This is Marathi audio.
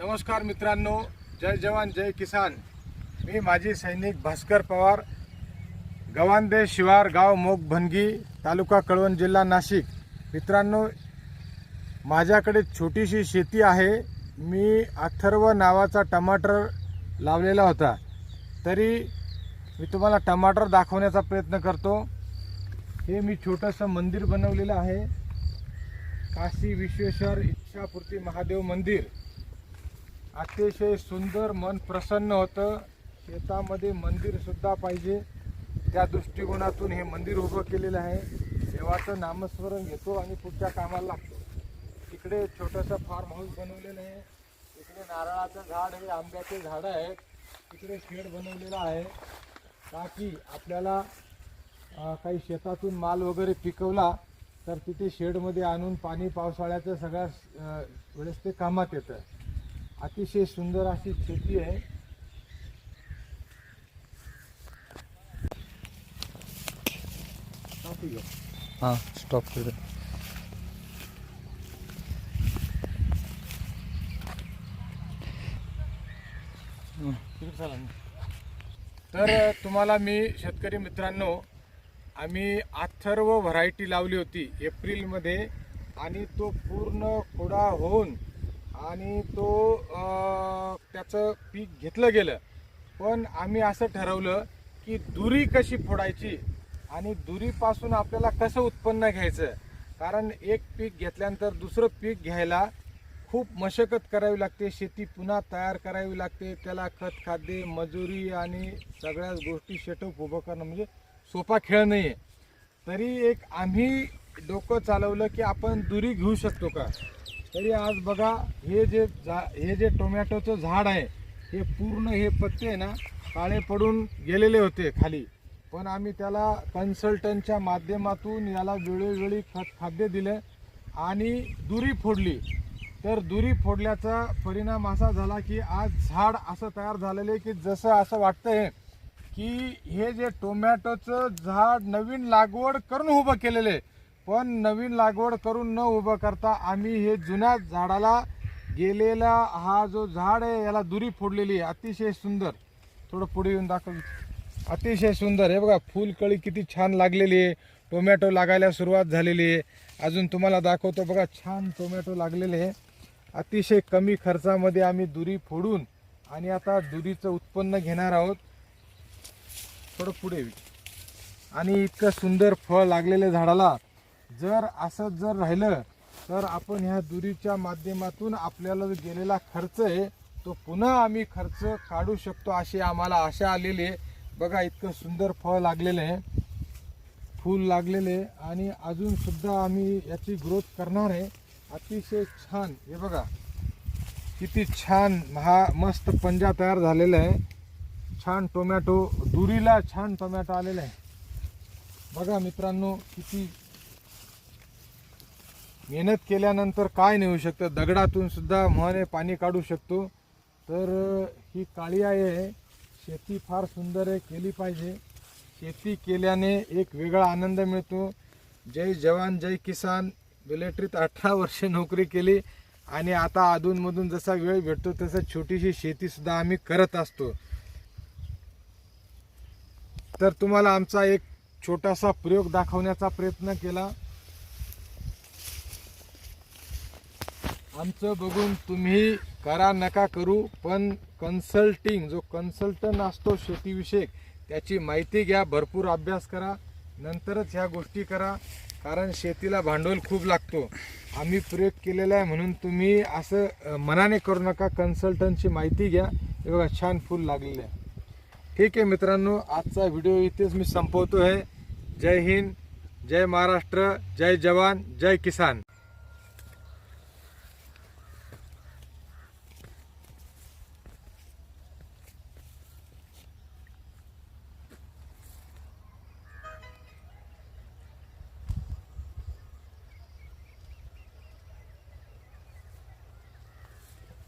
नमस्कार मित्रांनो जय जवान जय किसान. मी माजी सैनिक भास्कर पवार गवांदे शिवार गाव मोग भनगी तालुका कळवण जिल्हा नाशिक. मित्रांनो माझ्याकडे छोटीशी शेती आहे. मी अथर्व नावाचा टमाटर लावलेला होता. तरी मी तुम्हाला टमाटर दाखवण्याचा प्रयत्न करतो. हे मी छोटंसं मंदिर बनवलेलं आहे. काशी विश्वेश्वर इच्छापूर्ती महादेव मंदिर. अतिशय सुंदर मन प्रसन्न होतं. शेतामध्ये मंदिरसुद्धा पाहिजे. त्या दृष्टिकोनातून हे मंदिर उभं केलेलं आहे. देवाचं नामस्मरण घेतो आणि पुढच्या कामाला लागतो. इकडे छोटंसं फार्म हाऊस बनवलेलं आहे. इकडे नारळाचं झाड हे आंब्याचे झाडं आहेत. इकडे शेड बनवलेला आहे. ताकी आपल्याला काही शेतातून माल वगैरे पिकवला तर तिथे शेडमध्ये आणून पाणी पावसाळ्याचं सगळ्या वेळेस ते कामात येतं. अतिशय सुंदर अशी शेती आहे. हां स्टॉप कर. तर तुम्हाला मी शेतकरी मित्रांनो आम्ही अथर्व व्हरायटी लावली होती एप्रिलमध्ये आणि तो पूर्ण खोडा होऊन आणि तो त्याचं पीक घेतलं गेलं. पण आम्ही असं ठरवलं की दुरी कशी फोडायची आणि दुरीपासून आपल्याला कसं उत्पन्न घ्यायचं? कारण एक पीक घेतल्यानंतर दुसरं पीक घ्यायला खूप मशकत करावी लागते शेती पुन्हा तयार करावी लागते त्याला खत खाद्य मजुरी आणि सगळ्याच गोष्टी शेटअप उभं करणं म्हणजे सोपा खेळ नाही आहे तरी एक आम्ही डोकं चालवलं की आपण दुरी घेऊ शकतो का? तरी आज बघा हे जे झा हे जे टोमॅटोचं झाड आहे हे पूर्ण हे पत्ते आहे ना काळे पडून गेलेले होते खाली. पण आम्ही त्याला कन्सल्टंटच्या माध्यमातून याला वेळोवेळी खत खाद्य दिलं आणि दुरी फोडली. तर दुरी फोडल्याचा परिणाम असा झाला की आज झाड असं तयार झालेलं आहे की जसं असं वाटतंय की हे जे टोमॅटोचं झाड नवीन लागवड करून उभं केलेलं आहे पण नवीन लागवड करून न उभं करता आम्ही हे जुन्या झाडाला गेलेला हा जो झाड आहे याला दुरी फोडलेली आहे. अतिशय सुंदर. थोडं पुढे येऊन दाखव. अतिशय सुंदर. हे बघा फुलकळी किती छान लागलेली आहे. टोमॅटो लागायला सुरुवात झालेली आहे. अजून तुम्हाला दाखवतो बघा छान टोमॅटो लागलेले आहे. अतिशय कमी खर्चामध्ये आम्ही दुरी फोडून आणि आता दुरीचं उत्पन्न घेणार आहोत. थोडं पुढे आणि इतकं सुंदर फळ लागलेल्या झाडाला. जर असं जर राहिलं तर आपण ह्या दुरीच्या माध्यमातून आपल्याला जो गेलेला खर्च आहे तो पुन्हा आम्ही खर्च काढू शकतो अशी आम्हाला आशा आलेली आहे. बघा इतकं सुंदर फळ लागलेलं आहे. फूल लागलेले आणि अजूनसुद्धा आम्ही याची ग्रोथ करणार आहे. अतिशय छान. हे बघा किती छान हा मस्त पंजा तयार झालेला आहे. छान टोमॅटो दुरीला छान टोमॅटो आलेला आहे. बघा मित्रांनो किती मेहनत केल्यानंतर काय नाही होऊ शकतं? दगडातून सुद्धा म्हणे पाणी काढू शकतो. तर ही काळी आहे. शेती फार सुंदर आहे केली पाहिजे. शेती केल्याने एक वेगळा आनंद मिळतो. जय जवान जय किसान. मिलिटरीत अठरा वर्षे नोकरी केली आणि आता अधूनमधून जसा वेळ भेटतो तसं छोटीशी शेतीसुद्धा आम्ही करत असतो. तर तुम्हाला आमचा एक छोटासा प्रयोग दाखवण्याचा प्रयत्न केला. आमचं बघून तुम्ही करा नका करू पण कन्सल्टिंग जो कन्सल्टंट असतो शेतीविषयक त्याची माहिती घ्या भरपूर अभ्यास करा नंतरच ह्या गोष्टी करा कारण शेतीला भांडवल खूप लागतो. आम्ही प्रयोग केलेला आहे म्हणून तुम्ही असं मनाने करू नका कन्सल्टंटची माहिती घ्या. हे बघा छान फूल लागलेलं आहे. ठीक आहे मित्रांनो आजचा व्हिडिओ इथेच मी संपवतो आहे. जय हिंद जय महाराष्ट्र जय जवान जय किसान.